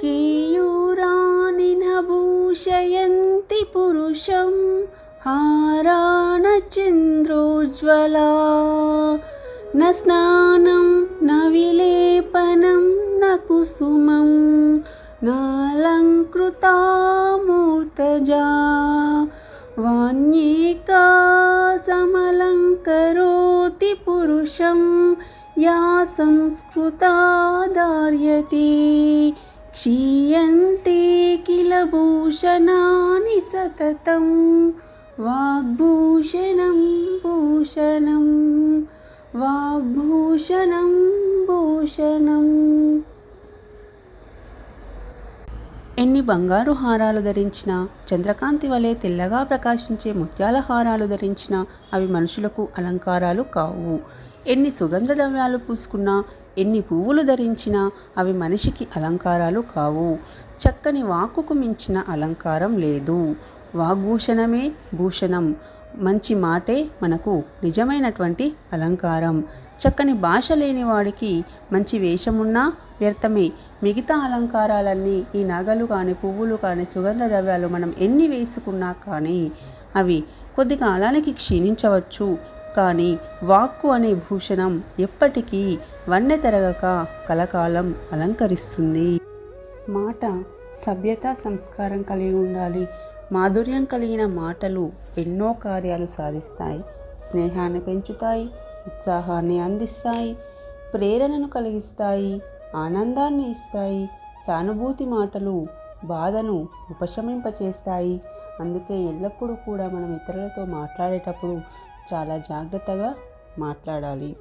केयूराणि न भूषयन्ति पुरुषं हाराणचन्द्रोज्ज्वला न स्नानं न विलेपनं न कुसुमं नालङ्कृता मूर्तजा वाण्येका समलङ्करोति पुरुषं या संस्कृता धार्यते क्षीयन्ते किल भूषणानि सततं वाग्भूषणं भूषणं वाग्भूषणं भूषणम् ఎన్ని బంగారు హారాలు ధరించినా చంద్రకాంతి వలె తెల్లగా ప్రకాశించే ముత్యాల హారాలు ధరించినా అవి మనుషులకు అలంకారాలు కావు ఎన్ని సుగంధ ద్రవ్యాలు పూసుకున్నా ఎన్ని పువ్వులు ధరించినా అవి మనిషికి అలంకారాలు కావు. చక్కని వాక్కుకు మించిన అలంకారం లేదు. వాగ్భూషణమే భూషణం. మంచి మాటే మనకు నిజమైనటువంటి అలంకారం. చక్కని భాష లేని వాడికి మంచి వేషమున్నా వ్యర్థమే. మిగతా అలంకారాలన్నీ ఈ నగలు కానీ పువ్వులు కానీ సుగంధ ద్రవ్యాలు మనం ఎన్ని వేసుకున్నా కానీ అవి కొద్ది కాలానికి క్షీణించవచ్చు. కానీ వాక్కు అనే భూషణం ఎప్పటికీ వన్నె తెరగక కలకాలం అలంకరిస్తుంది. మాట సభ్యత సంస్కారం కలిగి ఉండాలి. మాధుర్యం కలిగిన మాటలు ఎన్నో కార్యాలు సాధిస్తాయి. స్నేహాన్ని పెంచుతాయి. ఉత్సాహాన్ని అందిస్తాయి. ప్రేరణను కలిగిస్తాయి. ఆనందాన్ని ఇస్తాయి. సానుభూతి మాటలు బాధను ఉపశమింపచేస్తాయి. అందుకే ఎల్లప్పుడూ కూడా మనం ఇతరులతో మాట్లాడేటప్పుడు చాలా జాగ్రత్తగా మాట్లాడాలి.